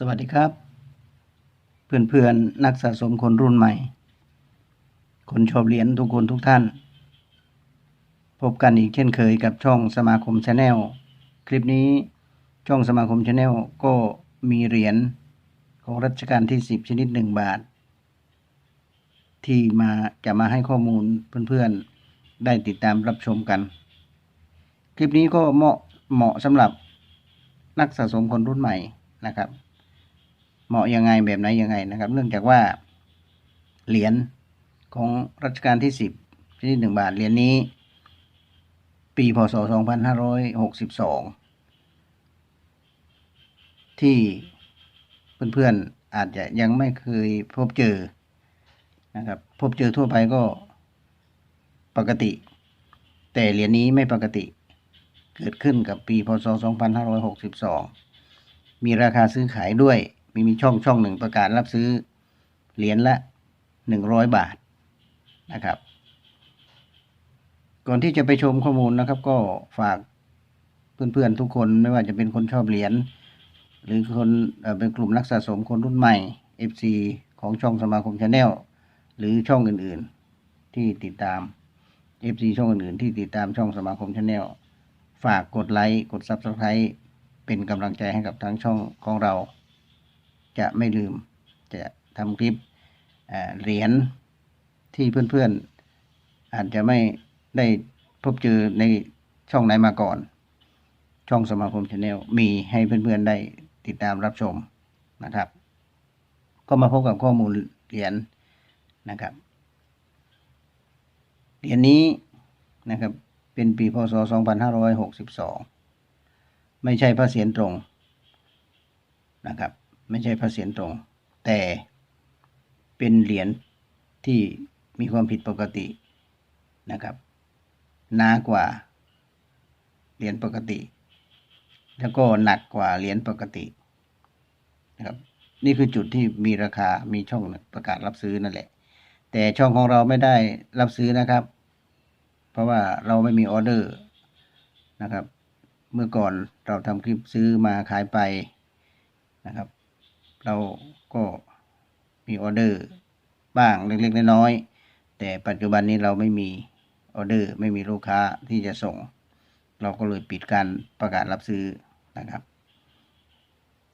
สวัสดีครับ เพื่อนๆนนักสะสมคนรุ่นใหม่ คนชอบเหรียญทุกคนทุกท่าน พบกันอีกเช่นเคยกับช่องสมาคมชาแนลคลิปนี้ช่องสมาคมชาแนลก็มีเหรียญของรัชกาลที่ 10 ชนิด 1 บาท ที่มาจะมาให้ข้อมูลเพื่อนๆ ได้ติดตามรับชมกัน คลิปนี้ก็เหมาะเหมาะสำหรับนักสะสมคนรุ่นใหม่นะครับ เหมาะยังไงแบบไหนยังไงนะครับ เนื่องจากว่า เหรียญของรัชกาลที่สิบชนิดหนึ่งบาทเหรียญนี้ ปีพศสองพันห้าร้อยหกสิบสองที่เพื่อนๆอาจจะยังไม่เคยพบเจอนะครับพบเจอทั่วไปก็ปกติ แต่เหรียญนี้ไม่ปกติ เกิดขึ้นกับปีพศสองพันห้าร้อยหกสิบสองมีราคาซื้อขายด้วย มีมีช่องช่องหนึ่งประกาศรับซื้อเหรียญละหนึ่งร้อยบาทนะครับ ก่อนที่จะไปชมข้อมูลนะครับ ก็ฝากเพื่อนๆทุกคนไม่ว่าจะเป็นคนชอบเหรียญหรือคนเอเป็นกลุ่มนักสะสมคนรุ่นใหม่ FC ของช่องสมาคมชาแนลหรือช่องอื่นๆที่ติดตาม FC ช่องอื่นๆ ที่ติดตามช่องสมาคมชาแนลฝากกดไลค์กด Subscribe เป็นกำลังใจให้กับทางช่องของเรา จะไม่ลืม จะทำคลิปเหรียญที่เพื่อนๆ อาจจะไม่ได้พบเจอในช่องไหนมาก่อน ช่องสมาคมชาแนลมีให้เพื่อนๆได้ติดตามรับชมนะครับ ก็มาพบกับข้อมูลเหรียญนะครับเหรียญนี้นะครับเป็นปีพศ 2562 ไม่ใช่พระเศียรตรงนะครับ ไม่ใช่พระเศียรตรง แต่เป็นเหรียญที่มีความผิดปกตินะครับหนากว่าเหรียญปกติ แล้วก็หนักกว่าเหรียญปกตินะครับนี่คือจุดที่มีราคามีช่องประกาศรับซื้อนั่นแหละ แต่ช่องของเราไม่ได้รับซื้อนะครับ เพราะว่าเราไม่มีออเดอร์นะครับ เมื่อก่อนเราทำคลิปซื้อมาขายไปนะครับ เราก็มีออเดอร์บ้างเล็กๆน้อยๆแต่ปัจจุบันนี้เราไม่มีออเดอร์ไม่มีลูกค้าที่จะส่ง เราก็เลยปิดการประกาศรับซื้อนะครับ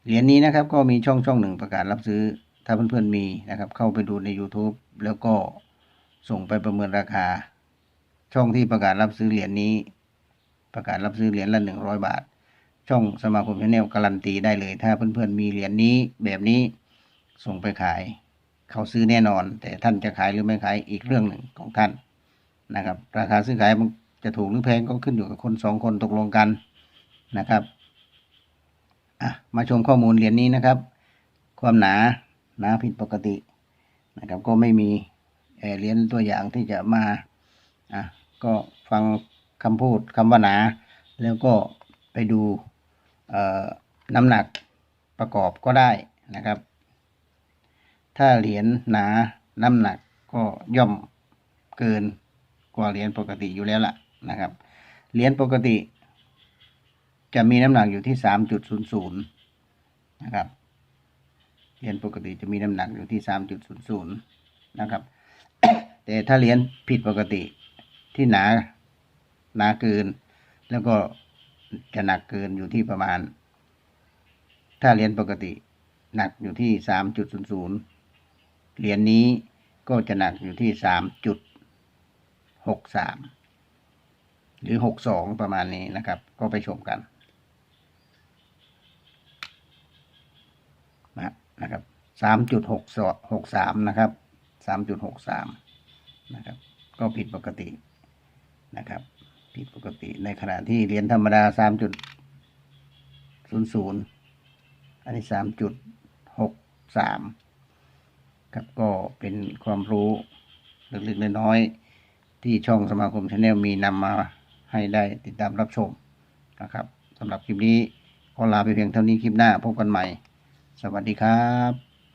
เหรียญนี้นะครับก็มีช่องช่องหนึ่งประกาศรับซื้อ ถ้าเพื่อนๆมีนะครับ เข้าไปดูใน YouTube แล้วก็ส่งไปประเมินราคา ช่องที่ประกาศรับซื้อเหรียญนี้ ประกาศรับซื้อเหรียญละหนึ่งร้อยบาท ช่องสมาคมชาแนลการันตีได้เลย ถ้าเพื่อนๆมีเหรียญนี้แบบนี้ส่งไปขาย เขาซื้อแน่นอน แต่ท่านจะขายหรือไม่ขายอีกเรื่องหนึ่งของท่านนะครับ ราคาซื้อขายมันจะถูกหรือแพงก็ขึ้นอยู่กับคนสองคนตกลงกันนะครับอะมาชมข้อมูลเหรียญนี้นะครับ ความหนาหนาผิดปกตินะครับ ก็ไม่มีเหรียญตัวอย่างที่จะมาอะก็ฟังคำพูดคำว่าหนา แล้วก็ไปดู น้ำหนักประกอบก็ได้นะครับ ถ้าเหรียญหนาน้ำหนักก็ย่อมเกินกว่าเหรียญปกติอยู่แล้วล่ะนะครับ เหรียญปกติ จะมีน้ำหนักอยู่ที่สามจุดศูนย์ศูนย์นะครับ เหรียญปกติจะมีน้ำหนักอยู่ที่สามจุดศูนย์ศูนย์นะครับ แต่ถ้าเหรียญผิดปกติที่หนาหนาเกิน แล้วก็ จะหนักเกินอยู่ที่ประมาณ ถ้าเหรียญปกติ หนักอยู่ที่สามจุดศูนย์ศูนย์เหรียญนี้ก็จะหนักอยู่ที่สามจุดหกสามหรือหกสองประมาณนี้นะครับ ก็ไปชมกันนะนะครับสามจุดหกหกสามนะครับสามจุดหกสามนะครับ ก็ผิดปกตินะครับ ผิดปกติในขณะที่เหรียญธรรมดาสามจุดศูนย์ศูนย์อันนี้สามจุดหกสามครับก็เป็นความรู้เล็กๆน้อยๆที่ช่องสมาคมชาแนลมีนำมาให้ได้ติดตามรับชมนะครับสำหรับคลิปนี้ขอลาไปเพียงเท่านี้คลิปหน้าพบกันใหม่ สวัสดีครับ